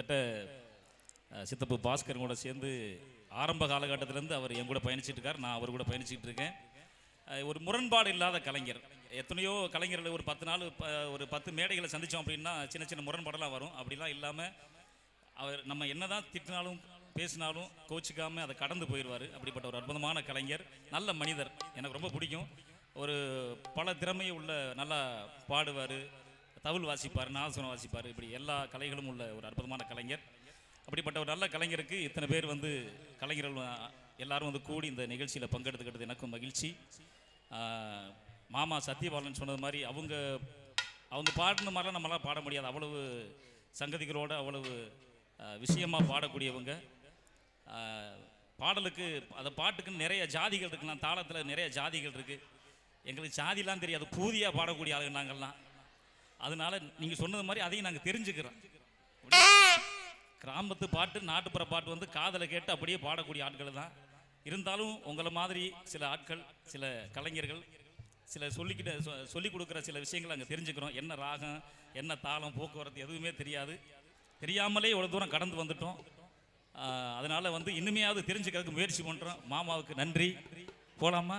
கிட்டத்தட்ட சித்தப்பு பாஸ்கர் கூட சேர்ந்து ஆரம்ப காலகட்டத்திலேருந்து அவர் என் கூட பயணிச்சிட்டு இருக்கார் நான் அவர் கூட பயணிச்சிட்டு இருக்கேன் ஒரு முரண்பாடு இல்லாத கலைஞர். எத்தனையோ கலைஞர்கள் ஒரு பத்து நாள் ப- ஒரு பத்து மேடைகளை சந்தித்தோம் அப்படின்னா சின்ன சின்ன முரண்பாடெல்லாம் வரும். அப்படிலாம் இல்லாமல் அவர் நம்ம என்ன தான் திட்டினாலும் பேசினாலும் கோச்சிக்காமல் அதை கடந்து போயிடுவார். அப்படிப்பட்ட ஒரு அற்புதமான கலைஞர். நல்ல மனிதர். எனக்கு ரொம்ப பிடிக்கும். ஒரு பல திறமை உள்ள நல்லா பாடுவார். தவில் வாசிப்பார் நாசனம் வாசிப்பார். இப்படி எல்லா கலைகளும் உள்ள ஒரு அற்புதமான கலைஞர். அப்படிப்பட்ட ஒரு நல்ல கலைஞருக்கு இத்தனை பேர் வந்து கலைஞர்கள் எல்லாரும் வந்து கூடி இந்த நிகழ்ச்சியில் பங்கெடுத்துக்கிட்டது எனக்கும் மகிழ்ச்சி. மாமா சத்யபாலன் சொன்னது மாதிரி அவங்க அவங்க பாடின மாதிரிலாம் நம்மளால் பாட முடியாது. அவ்வளவு சங்கதிகளோடு அவ்வளவு விஷயமாக விஷயமா பாடக்கூடியவங்க. பாடலுக்கு அந்த பாட்டுக்குன்னு நிறைய ஜாதிகள் இருக்குலாம். தாளத்தில் நிறைய ஜாதிகள் இருக்குது எங்களுக்கு ஜாதிலாம் தெரியாது. பூதியாக பாடக்கூடிய ஆளுங்க நாங்கள்லாம். அதனால நீங்கள் சொன்னது மாதிரி அதையும் நாங்கள் தெரிஞ்சுக்கிறோம். கிராமத்து பாட்டு நாட்டுப்புற பாட்டு வந்து காதலை கேட்டு அப்படியே பாடக்கூடிய ஆட்கள் தான். இருந்தாலும் உங்களை மாதிரி சில ஆட்கள் சில கலைஞர்கள் சில சொல்லிக்கிட்ட சொ- சொல்லிக் கொடுக்குற சில விஷயங்கள் அங்கே தெரிஞ்சுக்கிறோம். என்ன ராகம் என்ன தாளம் போக்குவரத்து எதுவுமே தெரியாது. தெரியாமலே இவ்வளோ தூரம் கடந்து வந்துட்டோம். அதனால் அதனால வந்து இன்னுமையாவது தெரிஞ்சுக்கிறதுக்கு முயற்சி பண்ணுறோம் மாமாவுக்கு நன்றி. போலாமா?